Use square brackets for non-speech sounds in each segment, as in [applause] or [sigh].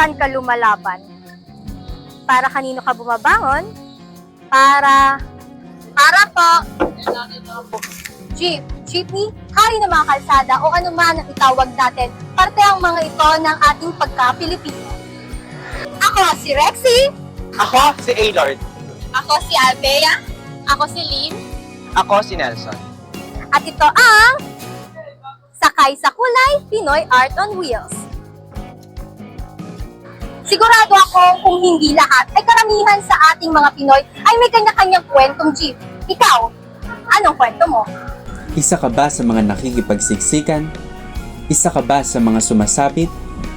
saan ka lumalaban? Para kanino ka bumabangon? Para... Para po... Jeep, jeepney, hari ng mga kalsada o ano man ang itawag natin, parte ang mga ito ng ating pagka-Pilipino. Ako si Rexy. Ako si Aylord. Ako si Alvea. Ako si Lynn. Ako si Nelson. At ito ang Sakay sa Kulay Pinoy Art on Wheels. Sigurado ako kung hindi lahat ay karamihan sa ating mga Pinoy ay may kanya-kanyang kwentong jeep. Ikaw, anong kwento mo? Isa ka ba sa mga nakikipagsiksikan? Isa ka ba sa mga sumasapit?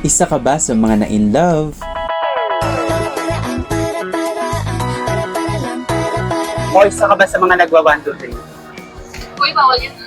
Isa ka ba sa mga na-in love? O isa ka ba sa mga nagwa 1, 2, 3? Uy, bawal yan.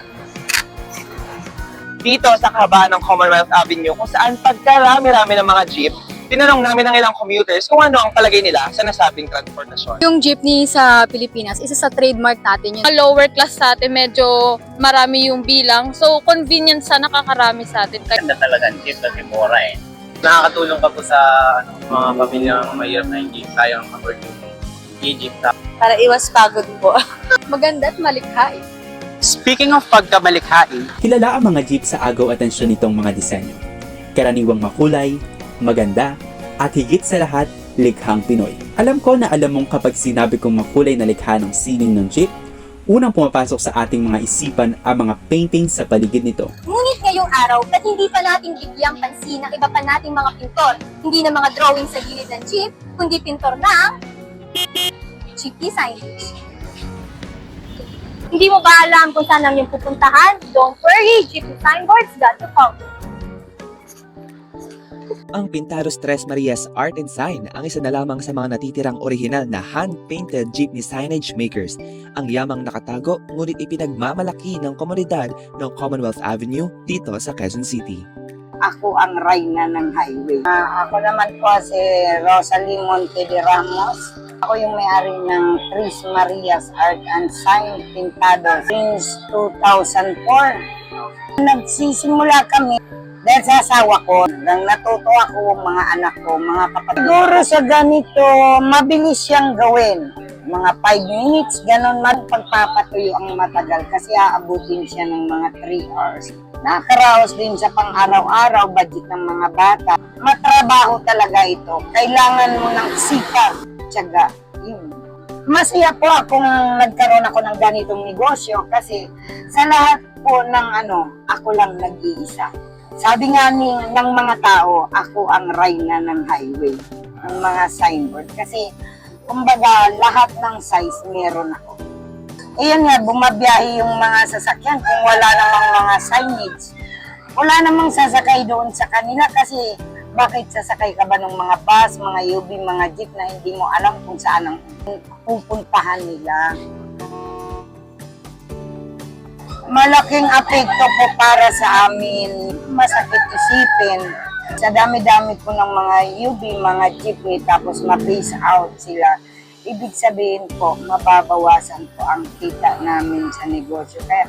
Dito sa kahabaan ng Commonwealth Avenue kung saan pagkarami-rami ng mga jeep, tinanong namin ng ilang commuters kung ano ang palagay nila sa nasabing transportasyon. Yung jeepney sa Pilipinas, isa sa trademark natin yun. Sa lower class sa atin, medyo marami yung bilang. So, convenient sa nakakarami sa atin. Kaya Ganda talaga ang jeep kasi mura eh. Nakakatulong ka po sa ano, mga pamilyang mahirap na hindi kayang afford yung na. para iwas pagod po. [laughs] Maganda at malikhain. Speaking of pagkamalikhain, Kilala ang mga jeep sa agaw atensyon nitong mga disenyo. Karaniwang makulay, maganda, at higit sa lahat, likhang Pinoy. Alam ko na alam mong kapag sinabi kong makulay na likha ng sining ng jeep, unang pumapasok sa ating mga isipan ang mga paintings sa paligid nito. Ngunit ngayong araw, ba't hindi pa natin bigyang pansin ang iba pa nating mga pintor? Hindi na mga drawing sa gilid ng jeep, kundi pintor ng jeepney signage. Hindi mo ba alam kung saan ang pupuntahan? Don't worry, jeepney Ang Pintaros Tres Marias Art and Sign ang isa na lamang sa mga natitirang orihinal na hand-painted jeepney signage makers. Ang yamang nakatago ngunit ipinagmamalaki ng komunidad ng Commonwealth Avenue dito sa Quezon City. ako ang reyna ng highway. Ah, ako naman po si Rosalie Monte de Ramos. Ako yung may-ari ng Tris Marias Art and Sign Pintado since 2004. Nagsisimula kami dahil sa asawa ko, nang natuto ako, mga anak ko, mga kapatid. Siguro sa ganito, mabilis siyang gawin. Mga 5 minutes, ganun man pagpapatuyo ang matagal kasi aabutin siya ng mga 3 hours. Nakakaraos din sa pang-araw-araw, budget ng mga bata. Matrabaho talaga ito. Kailangan mo ng sipag, tiyaga. Yun. Masaya po akong nagkaroon ako ng ganitong negosyo kasi sa lahat po ng ano, ako lang nag-iisa. Sabi nga ni, ng mga tao, ako ang reyna ng highway, ng mga signboard. Kasi, kumbaga, lahat ng size meron ako. Ayan nga, bumabiyahe yung mga sasakyan kung wala namang mga signage. Wala namang sasakay doon sa kanila kasi bakit sasakay ka ba ng mga bus, mga UV, mga jeep na hindi mo alam kung saan ang pupuntahan nila. Malaking apekto po para sa amin. Masakit isipin. Sa dami-dami po ng mga UV, mga jeepney, tapos ma-phase out sila. Ibig sabihin po, mababawasan po ang kita namin sa negosyo. Kaya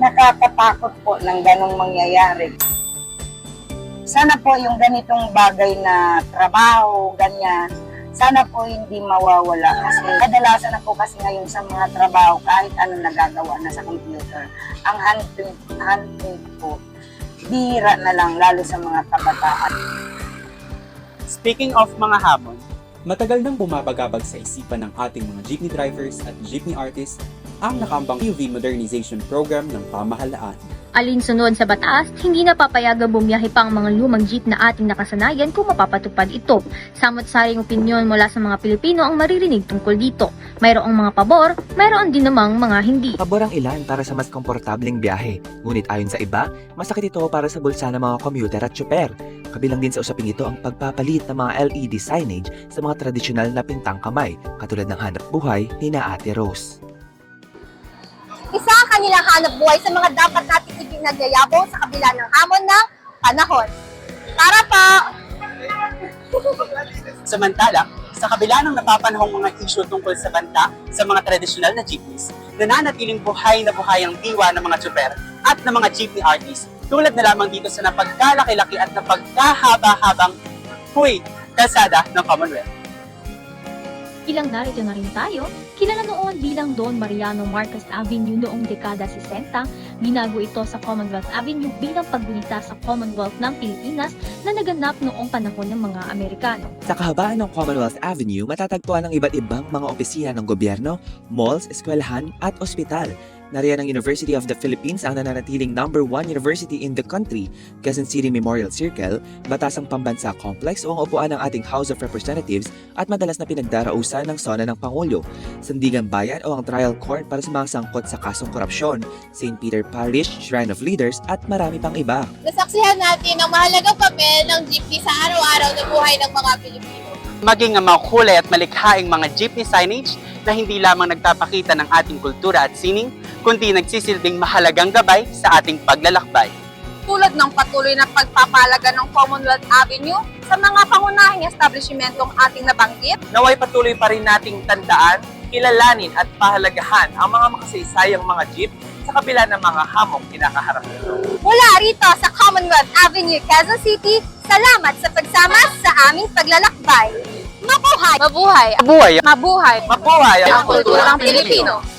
nakakatakot po ng ganong mangyayari. Sana po yung ganitong bagay na trabaho, ganyan, sana po hindi mawawala kasi kadalasan na po kasi ngayon sa mga trabaho kahit ano nagagawa na sa computer. Ang hand-print, hand-print po, bira na lang lalo sa mga kabataan. speaking of mga hamon, Matagal nang bumabagabag sa isipan ng ating mga jeepney drivers at jeepney artists ang nakambang UV modernization program ng pamahalaan. Alinsunod sa batas, hindi na papayagang bumiyahe pa ang mga lumang jeep na ating nakasanayan kung mapapatupad ito. Samot-saring opinyon mula sa mga Pilipino ang maririnig tungkol dito. Mayroong mga pabor, mayroon din namang mga hindi. Pabor ang ilan para sa mas komportableng biyahe. Ngunit ayon sa iba, masakit ito para sa bulsa ng mga commuter at tsuper. Kabilang din sa usaping ito ang pagpapalit ng mga LED signage sa mga tradisyonal na pintang kamay, katulad ng hanap buhay ni na Ate Rose. Kanilang hanap buhay sa mga dapat nating ipinagyayabong sa kabila ng hamon ng panahon. Para po! [laughs] Samantala, sa kabila ng napapanahong mga issue tungkol sa banta sa mga tradisyonal na jeepneys, nananatiling buhay na buhay ang diwa ng mga tsuper at ng mga jeepney artists tulad na lamang dito sa napagkalaki-laki at napagkahaba-habang Huy, kalsada ng Commonwealth. Ilang narito na rin tayo, kilala noon bilang Don Mariano Marcos Avenue noong dekada 60, binago ito sa Commonwealth Avenue bilang paggunita sa Commonwealth ng Pilipinas na naganap noong panahon ng mga Amerikano. Sa kahabaan ng Commonwealth Avenue, matatagpuan ang iba't ibang mga opisina ng gobyerno, malls, eskwelahan at ospital. Nariyan ang University of the Philippines ang nananatiling number one university in the country, Quezon City Memorial Circle, Batasang Pambansa Complex o ang upuan ng ating House of Representatives at madalas na pinagdarausan ng sona ng Pangulo, Sandigan Bayan o ang Trial Court para sa mga sangkot sa kasong korupsyon, St. Peter Parish, Shrine of Leaders at marami pang iba. Nasaksihan natin ang mahalagang papel ng jeepney sa araw-araw na buhay ng mga Pilipino. Maging ang makulay at malikhaing mga jeepney signage na hindi lamang nagpapakita ng ating kultura at sining, kundi nagsisilbing mahalagang gabay sa ating paglalakbay. Tulad ng patuloy na pagpapalaga ng Commonwealth Avenue sa mga pangunahing establishmentong ating nabanggit, Naway patuloy pa rin nating tandaan, kilalanin at pahalagahan ang mga makasaysayang mga jeep sa kabila ng mga hamong kinakaharap nito. mula rito sa Commonwealth Avenue, Quezon City, salamat sa pagsama sa aming paglalakbay. Mabuhay! Mabuhay! Mabuhay! Mabuhay! Mabuhay ang kulturang Pilipino!